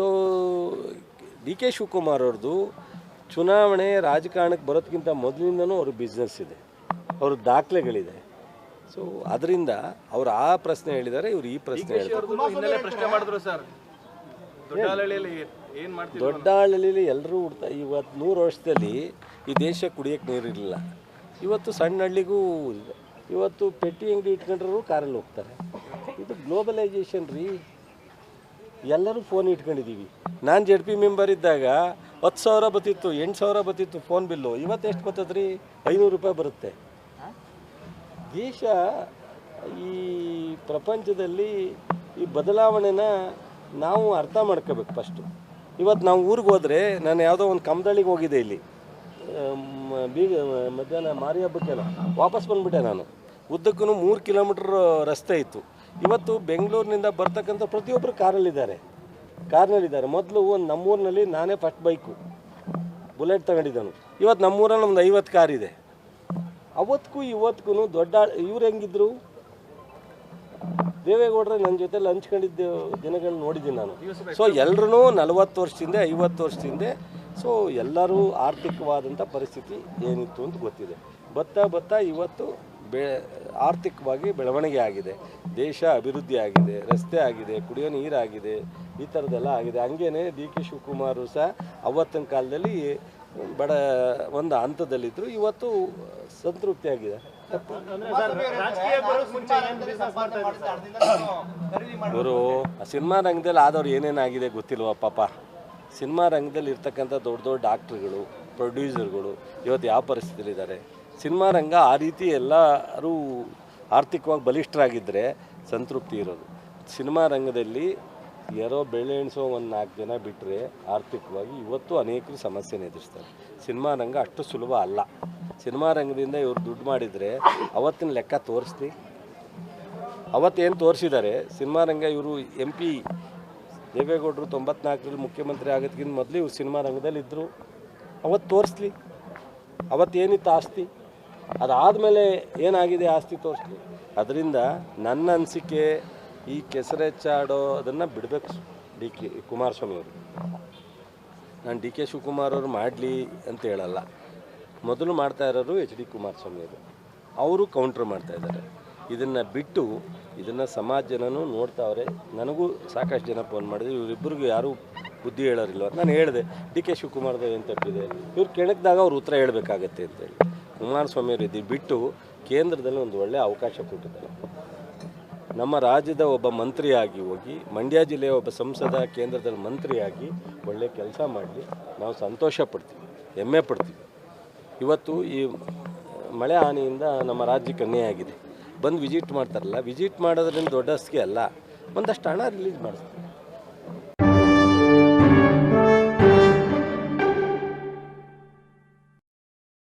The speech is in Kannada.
ಸೊ ಡಿ ಕೆ ಶಿವಕುಮಾರ್ ಅವ್ರದ್ದು ಚುನಾವಣೆ ರಾಜಕಾರಣಕ್ಕೆ ಬರೋದಕ್ಕಿಂತ ಮೊದಲಿಂದನೂ ಅವ್ರ ಬಿಸ್ನೆಸ್ ಇದೆ. ಅವ್ರ ದಾಖಲೆಗಳಿದೆ. ಸೊ ಅದರಿಂದ ಅವ್ರು ಆ ಪ್ರಶ್ನೆ ಹೇಳಿದ್ದಾರೆ ಇವ್ರು ಈ ಪ್ರಶ್ನೆ ಹೇಳಿದ್ದಾರೆ ಅವ್ರದ್ದು ಹಿನ್ನೆಲೆ ಪ್ರಶ್ನೆ ಮಾಡಿದ್ರು ಸರ್. ದೊಡ್ಡಹಳ್ಳಿಯಲ್ಲಿ ಏನ್ ಮಾಡ್ತಿದ್ರು ದೊಡ್ಡ ಹಳ್ಳಿಲಿ ಎಲ್ಲರೂ ಹುಡ್ತಾ ಇವತ್ತು ನೂರು ವರ್ಷದಲ್ಲಿ ಈ ದೇಶ ಕುಡಿಯೋಕ್ಕೆ ನೀರಿರಲಿಲ್ಲ ಇವತ್ತು ಸಣ್ಣ ಹಳ್ಳಿಗೂ ಇದೆ. ಇವತ್ತು ಪೆಟ್ಟಿ ಅಂಗಡಿ ಇಟ್ಕೊಂಡ್ರೂ ಕಾರಲ್ಲಿ ಹೋಗ್ತಾರೆ. ಇದು ಗ್ಲೋಬಲೈಸೇಷನ್ ರೀ. ಎಲ್ಲರೂ ಫೋನ್ ಇಟ್ಕೊಂಡಿದ್ದೀವಿ ನಾನು ಜೆಡ್ ಪಿ ಮೆಂಬರ್ ಇದ್ದಾಗ ಹತ್ತು ಸಾವಿರ ಬತ್ತಿತ್ತು, ಎಂಟು ಸಾವಿರ ಬತ್ತಿತ್ತು ಫೋನ್ ಬಿಲ್ಲು ಇವತ್ತು ಎಷ್ಟು ಬರ್ತದ್ರಿ ಐನೂರು ರೂಪಾಯಿ ಬರುತ್ತೆ. ದೇಶ ಈ ಪ್ರಪಂಚದಲ್ಲಿ ಈ ಬದಲಾವಣೆನ ನಾವು ಅರ್ಥ ಮಾಡ್ಕೋಬೇಕು ಫಸ್ಟು ಇವತ್ತು ನಾವು ಊರಿಗೆ ಹೋದರೆ ನಾನು ಯಾವುದೋ ಒಂದು ಕಮದಳಿಗೆ ಹೋಗಿದ್ದೆ ಇಲ್ಲಿ. ಬೀಗ, ಮಧ್ಯಾಹ್ನ ಮಾರಿ ಹಬ್ಬಕ್ಕೆಲ್ಲ ವಾಪಸ್ ಬಂದುಬಿಟ್ಟೆ ನಾನು. ಉದ್ದಕ್ಕೂ ಮೂರು ಕಿಲೋಮೀಟ್ರ್ ರಸ್ತೆ ಇತ್ತು. ಇವತ್ತು ಬೆಂಗಳೂರಿನಿಂದ ಬರ್ತಕ್ಕಂಥ ಪ್ರತಿಯೊಬ್ಬರು ಕಾರಲ್ಲಿದ್ದಾರೆ. ಕಾರ್ನಲ್ಲಿದ್ದಾರೆ. ಮೊದಲು ಒಂದು ನಮ್ಮೂರಿನಲ್ಲಿ ನಾನೇ ಫಸ್ಟ್ ಬೈಕು ಬುಲೆಟ್ ತಗೊಂಡಿದ್ದನು. ಇವತ್ತು ನಮ್ಮೂರಲ್ಲಿ ಒಂದು ಐವತ್ತು ಕಾರ್ ಇದೆ. ಅವತ್ತಿಗೂ ಇವತ್ತಿಗೂ ದೊಡ್ಡ ಇವ್ರು ಹೆಂಗಿದ್ರು? ದೇವೇಗೌಡರೆ ನನ್ನ ಜೊತೆ ಹಂಚ್ಕೊಂಡಿದ್ದ ದಿನಗಳು ನೋಡಿದ್ದೀನಿ ನಾನು. ಸೊ ಎಲ್ಲರೂ ನಲವತ್ತು ವರ್ಷದಿಂದ, ಐವತ್ತು ವರ್ಷದಿಂದ ಸೊ ಎಲ್ಲರೂ ಆರ್ಥಿಕವಾದಂಥ ಪರಿಸ್ಥಿತಿ ಏನಿತ್ತು ಅಂತ ಗೊತ್ತಿದೆ. ಬತ್ತಾ ಬತ್ತಾ ಇವತ್ತು ಬೆ, ಆರ್ಥಿಕವಾಗಿ ಬೆಳವಣಿಗೆ ಆಗಿದೆ. ದೇಶ ಅಭಿವೃದ್ಧಿ ಆಗಿದೆ, ರಸ್ತೆ ಆಗಿದೆ, ಕುಡಿಯೋ ನೀರಾಗಿದೆ ಈ ಥರದ್ದೆಲ್ಲ ಆಗಿದೆ. ಹಂಗೇನೆ ಡಿ ಕೆ ಶಿವಕುಮಾರು ಸಹ ಅವತ್ತಿನ ಕಾಲದಲ್ಲಿ ಬಡ, ಒಂದು ಹಂತದಲ್ಲಿದ್ದರು ಇವತ್ತು ಸಂತೃಪ್ತಿ ಆಗಿದೆ ತಪ್ಪು ಇವರು ಸಿನಿಮಾ ರಂಗದಲ್ಲಿ ಆದವ್ರು ಏನೇನಾಗಿದೆ ಗೊತ್ತಿಲ್ವ ಪಾಪ? ಸಿನಿಮಾ ರಂಗದಲ್ಲಿ ಇರ್ತಕ್ಕಂಥ ದೊಡ್ಡ ದೊಡ್ಡ ಡಾಕ್ಟ್ರುಗಳು ಪ್ರೊಡ್ಯೂಸರ್ಗಳು ಇವತ್ತು ಯಾವ ಪರಿಸ್ಥಿತಿಲಿದ್ದಾರೆ? ಸಿನಿಮಾ ರಂಗ ಆ ರೀತಿ ಎಲ್ಲರೂ ಆರ್ಥಿಕವಾಗಿ ಬಲಿಷ್ಠರಾಗಿದ್ದರೆ ಸಂತೃಪ್ತಿ ಇರೋದು. ಸಿನಿಮಾ ರಂಗದಲ್ಲಿ ಯಾರೋ ಬೆಳೆ ಎಣಿಸೋ ಒಂದು ನಾಲ್ಕು ಜನ ಬಿಟ್ಟರೆ ಆರ್ಥಿಕವಾಗಿ ಇವತ್ತು ಅನೇಕರು ಸಮಸ್ಯೆನ ಎದುರಿಸ್ತಾರೆ. ಸಿನಿಮಾ ರಂಗ ಅಷ್ಟು ಸುಲಭ ಅಲ್ಲ. ಸಿನಿಮಾ ರಂಗದಿಂದ ಇವರು ದುಡ್ಡು ಮಾಡಿದರೆ ಅವತ್ತಿನ ಲೆಕ್ಕ ತೋರಿಸ್ಲಿ ಅವತ್ತೇನು ತೋರಿಸಿದ್ದಾರೆ ಸಿನಿಮಾ ರಂಗ ಇವರು ಎಂ ಪಿ ದೇವೇಗೌಡರು ತೊಂಬತ್ನಾಲ್ಕರಲ್ಲಿ ಮುಖ್ಯಮಂತ್ರಿ ಆಗೋದಕ್ಕಿಂತ ಮೊದಲು ಇವರು ಸಿನಿಮಾ ರಂಗದಲ್ಲಿ ಇದ್ದರು ಅವತ್ತು ತೋರಿಸ್ಲಿ. ಅವತ್ತೇನಿತ್ತು ಆಸ್ತಿ? ಅದಾದಮೇಲೆ ಏನಾಗಿದೆ ಆಸ್ತಿ ತೋರಿಸ್ಲಿ? ಅದರಿಂದ ನನ್ನ ಅನಿಸಿಕೆ ಈ ಕೆಸರೆಚ್ಚಾಡೋ ಅದನ್ನು ಬಿಡಬೇಕು ಡಿ ಕೆ ಕುಮಾರಸ್ವಾಮಿ ಅವರು. ನಾನು ಡಿ ಕೆ ಶಿವಕುಮಾರ್ ಅವರು ಮಾಡಲಿ ಅಂತ ಹೇಳಲ್ಲ. ಮೊದಲು ಮಾಡ್ತಾ ಇರೋರು ಎಚ್ ಡಿ ಕುಮಾರಸ್ವಾಮಿ ಅವರು. ಅವರು ಕೌಂಟ್ರ್ ಮಾಡ್ತಾ ಇದ್ದಾರೆ. ಇದನ್ನು ಬಿಟ್ಟು ಇದನ್ನು ಸಮಾಜ ಜನನೂ ನೋಡ್ತಾವ್ರೆ. ನನಗೂ ಸಾಕಷ್ಟು ಜನ ಫೋನ್ ಮಾಡಿದ್ರು. ಇವರಿಬ್ಬರಿಗೂ ಯಾರೂ ಬುದ್ಧಿ ಹೇಳೋರಿಲ್ಲ ನಾನು ಹೇಳಿದೆ. ಡಿ ಕೆ ಶಿವಕುಮಾರ್ದು ಏನು ತಪ್ಪಿದೆ? ಇವ್ರು ಕೆಣಕ್ದಾಗ ಅವ್ರು ಉತ್ತರ ಹೇಳಬೇಕಾಗತ್ತೆ ಅಂತೇಳಿ ಕುಮಾರಸ್ವಾಮಿ ಅವರು ಇದು ಬಿಟ್ಟು ಕೇಂದ್ರದಲ್ಲಿ ಒಂದು ಒಳ್ಳೆಯ ಅವಕಾಶ ಕೊಟ್ಟಿದ್ದಾರೆ. ನಮ್ಮ ರಾಜ್ಯದ ಒಬ್ಬ ಮಂತ್ರಿಯಾಗಿ ಹೋಗಿ, ಮಂಡ್ಯ ಜಿಲ್ಲೆಯ ಒಬ್ಬ ಸಂಸದ ಕೇಂದ್ರದಲ್ಲಿ ಮಂತ್ರಿಯಾಗಿ ಒಳ್ಳೆ ಕೆಲಸ ಮಾಡಲಿ. ನಾವು ಸಂತೋಷ ಪಡ್ತೀವಿ, ಹೆಮ್ಮೆ ಪಡ್ತೀವಿ. ಇವತ್ತು ಈ ಮಳೆ ಹಾನಿಯಿಂದ ನಮ್ಮ ರಾಜ್ಯಕ್ಕೆ ಅನ್ಯಾಯ ಆಗಿದೆ. ಬಂದು ವಿಸಿಟ್ ಮಾಡ್ತಾರಲ್ಲ, ವಿಸಿಟ್ ಮಾಡೋದ್ರಿಂದ ದೊಡ್ಡ ಅಲ್ಲ ಒಂದಷ್ಟು ಹಣ ರಿಲೀಸ್ ಮಾಡಿಸ್ತೀವಿ